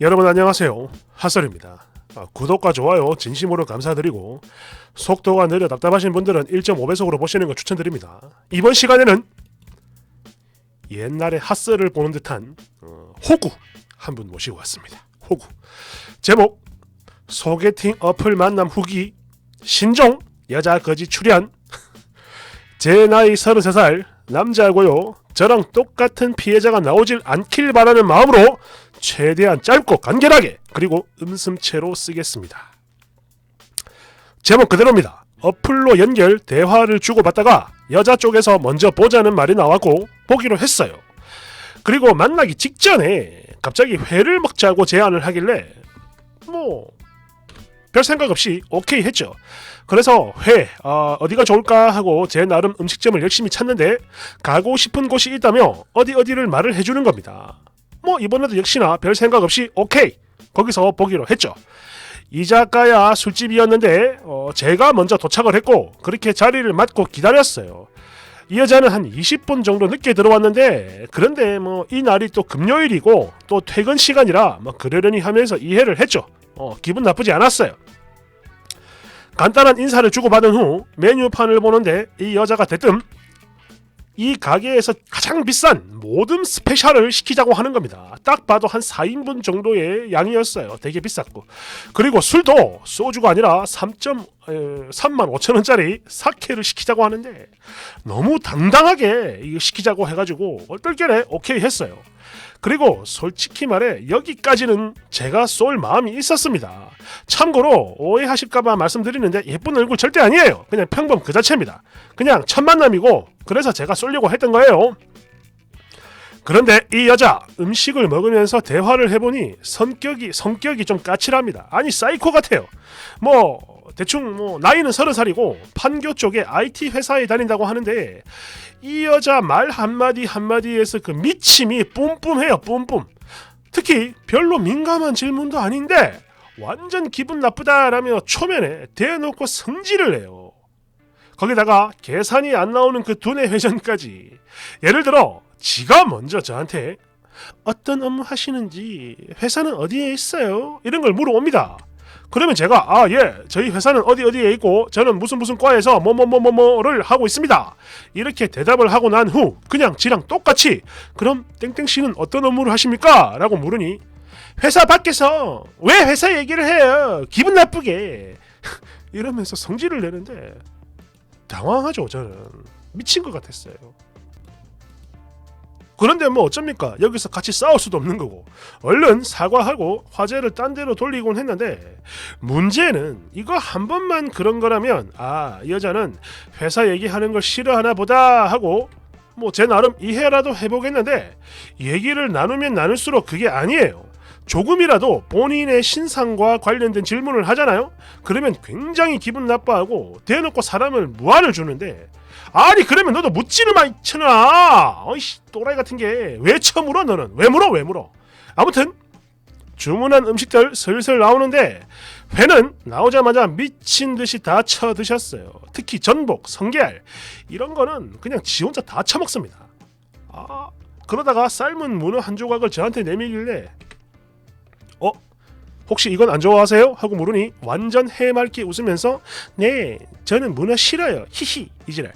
여러분 안녕하세요. 하설입니다. 아, 구독과 좋아요 진심으로 감사드리고 속도가 느려 답답하신 분들은 1.5배속으로 보시는 거 추천드립니다. 이번 시간에는 옛날에 핫설을 보는 듯한 어, 호구 한 분 모시고 왔습니다. 호구 제목 소개팅 어플 만남 후기 신종 여자 거지 출연 제 나이 33살 남자고요. 저랑 똑같은 피해자가 나오질 않길 바라는 마음으로 최대한 짧고 간결하게 그리고 음슴체로 쓰겠습니다. 제목 그대로입니다. 어플로 연결 대화를 주고받다가 여자 쪽에서 먼저 보자는 말이 나왔고 보기로 했어요. 그리고 만나기 직전에 갑자기 회를 먹자고 제안을 하길래 뭐 별 생각 없이 오케이 했죠. 그래서 회 어, 어디가 좋을까 하고 제 나름 음식점을 열심히 찾는데 가고 싶은 곳이 있다며 어디 어디를 말을 해주는 겁니다. 뭐 이번에도 역시나 별 생각 없이 오케이 거기서 보기로 했죠. 이자카야 술집이었는데 어, 제가 먼저 도착을 했고 그렇게 자리를 맡고 기다렸어요. 이 여자는 한 20분 정도 늦게 들어왔는데 그런데 뭐 이 날이 또 금요일이고 또 퇴근 시간이라 뭐 그러려니 하면서 이해를 했죠. 어, 기분 나쁘지 않았어요. 간단한 인사를 주고받은 후 메뉴판을 보는데 이 여자가 대뜸 이 가게에서 가장 비싼 모듬 스페셜을 시키자고 하는 겁니다. 딱 봐도 한 4인분 정도의 양이었어요. 되게 비쌌고. 그리고 술도 소주가 아니라 3. 3만 5천 원짜리 사케를 시키자고 하는데 너무 당당하게 이거 시키자고 해가지고 얼떨결에 오케이 했어요. 그리고 솔직히 말해 여기까지는 제가 쏠 마음이 있었습니다. 참고로 오해하실까봐 말씀드리는데 예쁜 얼굴 절대 아니에요. 그냥 평범 그 자체입니다. 그냥 첫 만남이고 그래서 제가 쏠려고 했던 거예요. 그런데 이 여자 음식을 먹으면서 대화를 해보니 성격이 성격이 좀 까칠합니다. 아니 사이코 같아요. 뭐 대충 뭐 나이는 서른 살이고 판교 쪽에 IT 회사에 다닌다고 하는데 이 여자 말 한마디 한마디에서 그 미침이 뿜뿜해요 뿜뿜. 특히 별로 민감한 질문도 아닌데 완전 기분 나쁘다라며 초면에 대놓고 성질을 내요. 거기다가 계산이 안 나오는 그 두뇌 회전까지 예를 들어 지가 먼저 저한테 어떤 업무 하시는지 회사는 어디에 있어요? 이런 걸 물어옵니다. 그러면 제가 아 예 저희 회사는 어디 어디에 있고 저는 무슨 무슨 과에서 뭐뭐뭐 뭐뭐를 하고 있습니다. 이렇게 대답을 하고 난 후 그냥 지랑 똑같이 그럼 땡땡 씨는 어떤 업무를 하십니까? 라고 물으니 회사 밖에서 왜 회사 얘기를 해요? 기분 나쁘게 이러면서 성질을 내는데 당황하죠 저는 미친 것 같았어요. 그런데 뭐 어쩝니까? 여기서 같이 싸울 수도 없는 거고 얼른 사과하고 화제를 딴 데로 돌리곤 했는데 문제는 이거 한 번만 그런 거라면 아 이 여자는 회사 얘기하는 걸 싫어하나 보다 하고 뭐 제 나름 이해라도 해보겠는데 얘기를 나누면 나눌수록 그게 아니에요. 조금이라도 본인의 신상과 관련된 질문을 하잖아요. 그러면 굉장히 기분 나빠하고 대놓고 사람을 무안을 주는데 아니 그러면 너도 묻지를 마 있잖아. 어이씨 또라이 같은 게왜 처음 물어 너는 왜 물어 왜 물어. 아무튼 주문한 음식들 슬슬 나오는데 회는 나오자마자 미친 듯이 다 쳐드셨어요. 특히 전복, 성게알 이런 거는 그냥 지 혼자 다 처먹습니다. 아 그러다가 삶은 문어 한 조각을 저한테 내밀길래 어? 혹시 이건 안 좋아하세요? 하고 물으니 완전 해맑게 웃으면서 네 저는 문어 싫어요. 히히 이지랄.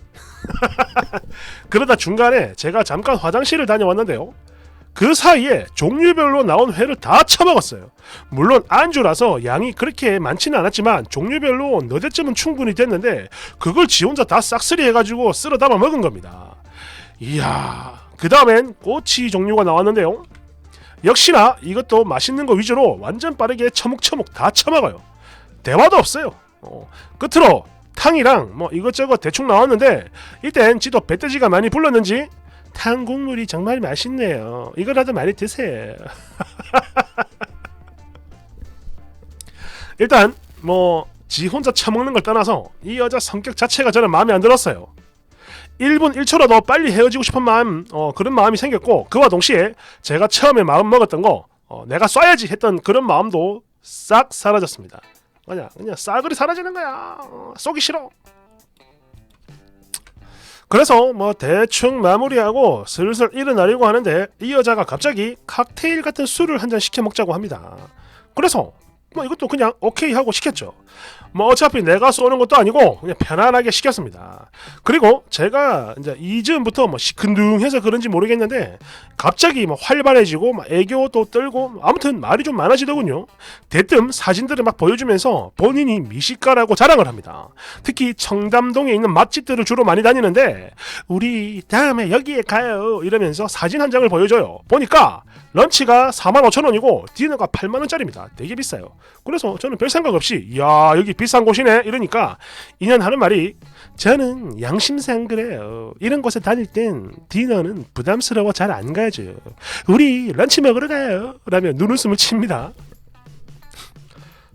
그러다 중간에 제가 잠깐 화장실을 다녀왔는데요. 그 사이에 종류별로 나온 회를 다 처먹었어요. 물론 안주라서 양이 그렇게 많지는 않았지만 종류별로 너댓쯤은 충분히 됐는데 그걸 지 혼자 다 싹쓸이 해가지고 쓸어 담아 먹은 겁니다. 이야 그 다음엔 꼬치 종류가 나왔는데요 역시나 이것도 맛있는 거 위주로 완전 빠르게 처묵처묵 다 처먹어요. 대화도 없어요. 어, 끝으로 탕이랑 뭐 이것저것 대충 나왔는데 이땐 지도 배돼지가 많이 불렀는지 탕 국물이 정말 맛있네요. 이거라도 많이 드세요. 일단 뭐 지 혼자 처먹는 걸 떠나서 이 여자 성격 자체가 저는 마음에 안 들었어요. 1분 1초라도 빨리 헤어지고 싶은 마음 어, 그런 마음이 생겼고 그와 동시에 제가 처음에 마음 먹었던 거 어, 내가 쏴야지 했던 그런 마음도 싹 사라졌습니다. 그냥 그냥 싸그리 사라지는 거야. 어, 쏘기 싫어. 그래서 뭐 대충 마무리하고 슬슬 일어나려고 하는데 이 여자가 갑자기 칵테일 같은 술을 한 잔 시켜 먹자고 합니다. 그래서 뭐 이것도 그냥 오케이 하고 시켰죠. 뭐 어차피 내가 쏘는 것도 아니고 그냥 편안하게 시켰습니다. 그리고 제가 이제 이즈음부터 뭐 시큰둥해서 그런지 모르겠는데 갑자기 뭐 활발해지고 막 애교도 떨고 아무튼 말이 좀 많아지더군요. 대뜸 사진들을 막 보여주면서 본인이 미식가라고 자랑을 합니다. 특히 청담동에 있는 맛집들을 주로 많이 다니는데 우리 다음에 여기에 가요 이러면서 사진 한 장을 보여줘요. 보니까 런치가 45,000원이고 디너가 8만 원짜리입니다. 되게 비싸요. 그래서 저는 별 생각 없이 야 여기 비싼 곳이네 이러니까 인연 하는 말이 저는 양심상 그래요. 이런 곳에 다닐 땐 디너는 부담스러워 잘 안 가죠. 우리 런치 먹으러 가요. 라며 눈웃음을 칩니다.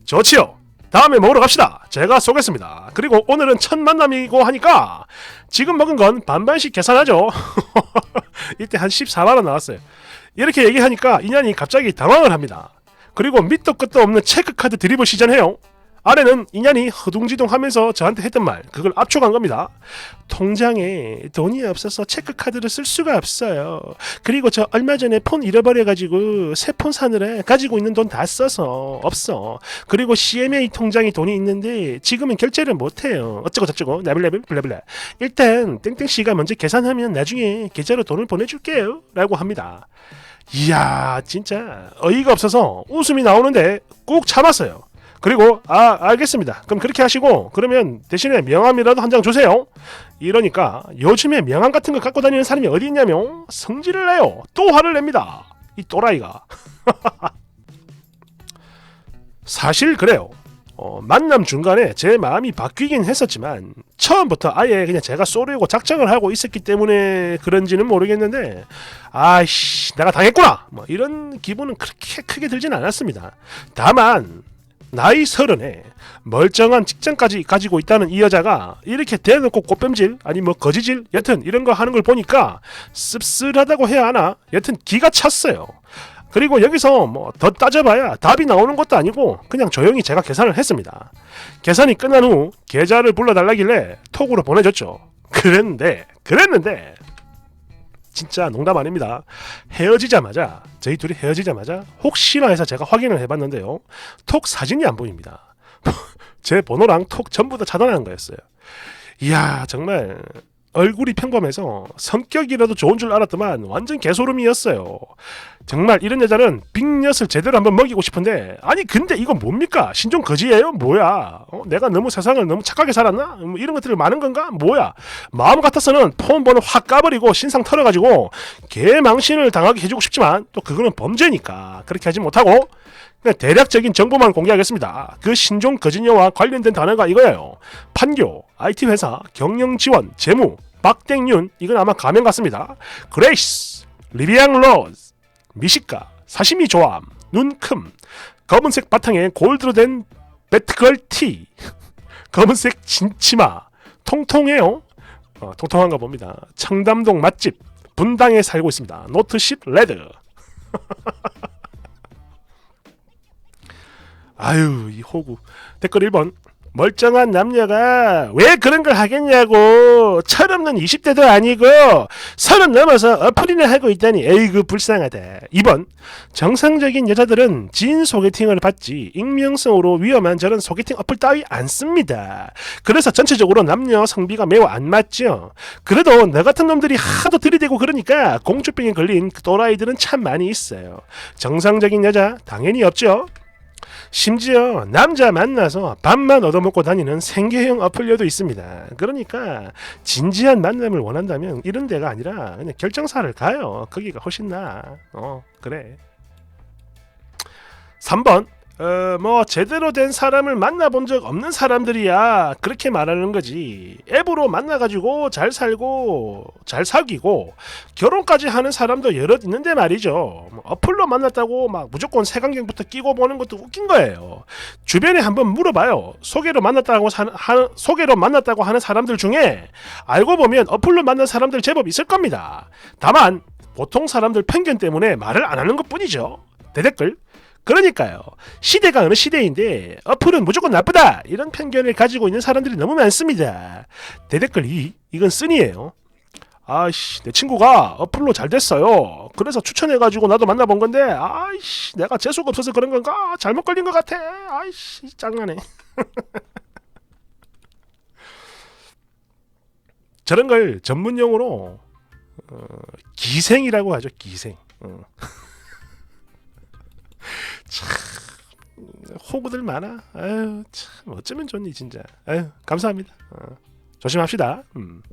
좋지요. 다음에 먹으러 갑시다. 제가 쏘겠습니다. 그리고 오늘은 첫 만남이고 하니까 지금 먹은 건 반반씩 계산하죠. 이때 한 14만원 나왔어요. 이렇게 얘기하니까 인연이 갑자기 당황을 합니다. 그리고 밑도 끝도 없는 체크카드 드립을 시전해요. 아래는 인연이 허둥지둥 하면서 저한테 했던 말 그걸 압축한 겁니다. 통장에 돈이 없어서 체크카드를 쓸 수가 없어요. 그리고 저 얼마 전에 폰 잃어버려가지고 새 폰 사느라 가지고 있는 돈 다 써서 없어. 그리고 CMA 통장에 돈이 있는데 지금은 결제를 못해요. 어쩌고 저쩌고 나블라블 블라블라. 일단 땡땡 씨가 먼저 계산하면 나중에 계좌로 돈을 보내줄게요. 라고 합니다. 이야 진짜 어이가 없어서 웃음이 나오는데 꾹 참았어요. 그리고 아 알겠습니다. 그럼 그렇게 하시고 그러면 대신에 명함이라도 한 장 주세요. 이러니까 요즘에 명함 같은 거 갖고 다니는 사람이 어디 있냐면 성질을 내요. 또 화를 냅니다. 이 또라이가. 사실 그래요. 어, 만남 중간에 제 마음이 바뀌긴 했었지만 처음부터 아예 그냥 제가 쏘려고 작정을 하고 있었기 때문에 그런지는 모르겠는데 아이씨 내가 당했구나 뭐 이런 기분은 그렇게 크게 들진 않았습니다. 다만 나이 서른에 멀쩡한 직장까지 가지고 있다는 이 여자가 이렇게 대놓고 꽃뱀질 아니 뭐 거지질 여튼 이런 거 하는 걸 보니까 씁쓸하다고 해야 하나 여튼 기가 찼어요. 그리고 여기서 뭐 더 따져봐야 답이 나오는 것도 아니고 그냥 조용히 제가 계산을 했습니다. 계산이 끝난 후 계좌를 불러달라길래 톡으로 보내줬죠. 그랬는데 그랬는데 진짜 농담 아닙니다. 헤어지자마자 저희 둘이 헤어지자마자 혹시나 해서 제가 확인을 해봤는데요. 톡 사진이 안 보입니다. 제 번호랑 톡 전부 다 차단한 거였어요. 이야 정말 얼굴이 평범해서 성격이라도 좋은 줄 알았더만 완전 개소름이었어요. 정말 이런 여자는 빅엿을 제대로 한번 먹이고 싶은데 아니 근데 이건 뭡니까? 신종 거지예요? 뭐야? 어? 내가 너무 세상을 너무 착하게 살았나? 뭐 이런 것들이 많은 건가? 뭐야? 마음 같아서는 폰 번호 확 까버리고 신상 털어가지고 개망신을 당하게 해주고 싶지만 또 그거는 범죄니까 그렇게 하지 못하고 그냥 대략적인 정보만 공개하겠습니다. 그 신종 거진녀와 관련된 단어가 이거예요. 판교, IT 회사, 경영 지원, 재무, 박땡윤 이건 아마 가면 같습니다. 그레이스, 리비앙 로즈, 미식가, 사시미 조함, 눈큼, 검은색 바탕에 골드로 된 배트걸 티, 검은색 진치마, 통통해요. 어, 통통한가 봅니다. 청담동 맛집, 분당에 살고 있습니다. 노트십 레드. 아유 이 호구. 댓글 1번. 멀쩡한 남녀가 왜 그런 걸 하겠냐고. 철없는 20대도 아니고 서른 넘어서 어플이나 하고 있다니 에이그 불쌍하다. 2번. 정상적인 여자들은 진 소개팅을 받지 익명성으로 위험한 저런 소개팅 어플 따위 안 씁니다. 그래서 전체적으로 남녀 성비가 매우 안 맞죠. 그래도 너 같은 놈들이 하도 들이대고 그러니까 공주병에 걸린 그 또라이들은 참 많이 있어요. 정상적인 여자 당연히 없죠 심지어 남자 만나서 밥만 얻어먹고 다니는 생계형 어플려도 있습니다. 그러니까 진지한 만남을 원한다면 이런 데가 아니라 그냥 결정사를 가요. 거기가 훨씬 나아. 어, 그래. 3번 어, 뭐 제대로 된 사람을 만나본 적 없는 사람들이야. 그렇게 말하는 거지. 앱으로 만나가지고 잘 살고 잘 사귀고 결혼까지 하는 사람도 여럿 있는데 말이죠. 뭐 어플로 만났다고 막 무조건 색안경부터 끼고 보는 것도 웃긴 거예요. 주변에 한번 물어봐요. 소개로 만났다고 사, 하, 소개로 만났다고 하는 사람들 중에 알고 보면 어플로 만난 사람들 제법 있을 겁니다. 다만 보통 사람들 편견 때문에 말을 안 하는 것 뿐이죠. 대댓글 그러니까요. 시대가 어느 시대인데 어플은 무조건 나쁘다 이런 편견을 가지고 있는 사람들이 너무 많습니다. 대댓글 2 이건 쓴이에요. 아이씨 내 친구가 어플로 잘 됐어요. 그래서 추천해가지고 나도 만나본 건데 아이씨 내가 재수가 없어서 그런 건가 잘못 걸린 것 같아. 아이씨 짱나네. 저런 걸 전문 용어로 어, 기생이라고 하죠 기생. 어. 참 호구들 많아. 아유 참 어쩌면 좋니 진짜. 아유 감사합니다. 어. 조심합시다. 음.